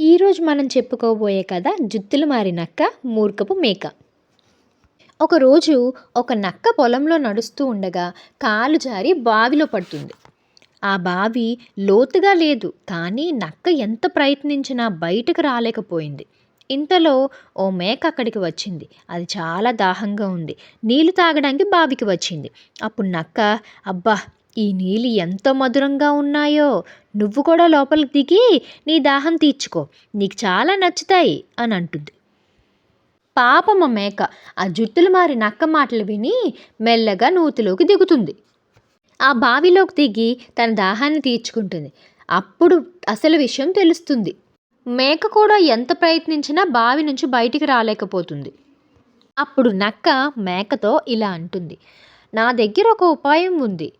ఈరోజు మనం చెప్పుకోబోయే కథ జుత్తులు మారి నక్క మూర్ఖపు మేక. ఒకరోజు ఒక నక్క పొలంలో నడుస్తూ ఉండగా కాలు జారి బావిలో పడుతుంది. ఆ బావి లోతుగా లేదు కానీ నక్క ఎంత ప్రయత్నించినా బయటకు రాలేకపోయింది. ఇంతలో ఓ మేక అక్కడికి వచ్చింది. అది చాలా దాహంగా ఉంది. నీళ్ళు తాగడానికి బావికి వచ్చింది. అప్పుడు నక్క అబ్బా ఈ నీళ్ళు ఎంత మధురంగా ఉన్నాయో. నువ్వు కూడా లోపలికి దిగి నీ దాహం తీర్చుకో. నీకు చాలా నచ్చుతాయి అని అంటుంది. పాపమ మేక ఆ జుట్టులు మారి నక్క మాటలు విని మెల్లగా నూతిలోకి దిగుతుంది. ఆ బావిలోకి దిగి తన దాహాన్ని తీర్చుకుంటుంది. అప్పుడు అసలు విషయం తెలుస్తుంది. మేక కూడా ఎంత ప్రయత్నించినా బావి నుంచి బయటికి రాలేకపోతుంది. అప్పుడు నక్క మేకతో ఇలా అంటుంది. నా దగ్గర ఒక ఉపాయం ఉంది.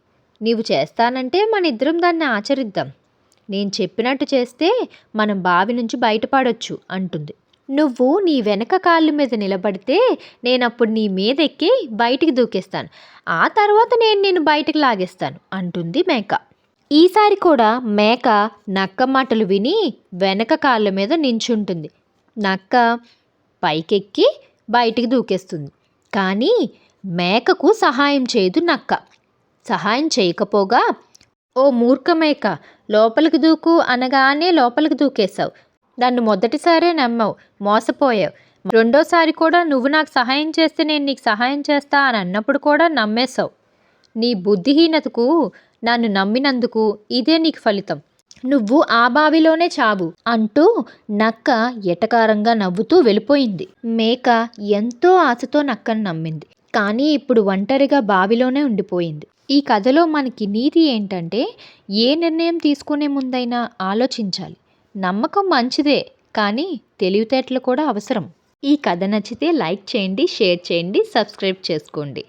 నీవు చేస్తానంటే మన ఇద్దరం దాన్ని ఆచరిద్దాం. నేను చెప్పినట్టు చేస్తే మనం బావి నుంచి బయటపడొచ్చు అంటుంది. నువ్వు నీ వెనక కాళ్ళ మీద నిలబడితే నేను అప్పుడు నీ మీద ఎక్కి బయటికి దూకేస్తాను. ఆ తర్వాత నేను నేను బయటకు లాగేస్తాను అంటుంది మేక. ఈసారి కూడా మేక నక్క మాటలు విని వెనక కాళ్ళ మీద నించుంటుంది. నక్క పైకెక్కి బయటికి దూకేస్తుంది. కానీ మేకకు సహాయం చేయదు నక్క. సహాయం చేయకపోగా ఓ మూర్ఖమేక లోపలికి దూకు అనగానే లోపలికి దూకేశావు. నన్ను మొదటిసారే నమ్మావు మోసపోయావు. రెండోసారి కూడా నువ్వు నాకు సహాయం చేస్తే నేను నీకు సహాయం చేస్తా అని అన్నప్పుడు కూడా నమ్మేశావు. నీ బుద్ధిహీనతకు నన్ను నమ్మినందుకు ఇదే నీకు ఫలితం. నువ్వు ఆ బావిలోనే చావు అంటూ నక్క ఎటకారంగా నవ్వుతూ వెళ్ళిపోయింది. మేక ఎంతో ఆశతో నక్కను నమ్మింది. కానీ ఇప్పుడు ఒంటరిగా బావిలోనే ఉండిపోయింది. ఈ కథలో మనకి నీతి ఏంటంటే ఏ నిర్ణయం తీసుకునే ముందైనా ఆలోచించాలి. నమ్మకం మంచిదే కానీ తెలివితేటలు కూడా అవసరం. ఈ కథ నచ్చితే లైక్ చేయండి షేర్ చేయండి సబ్స్క్రైబ్ చేసుకోండి.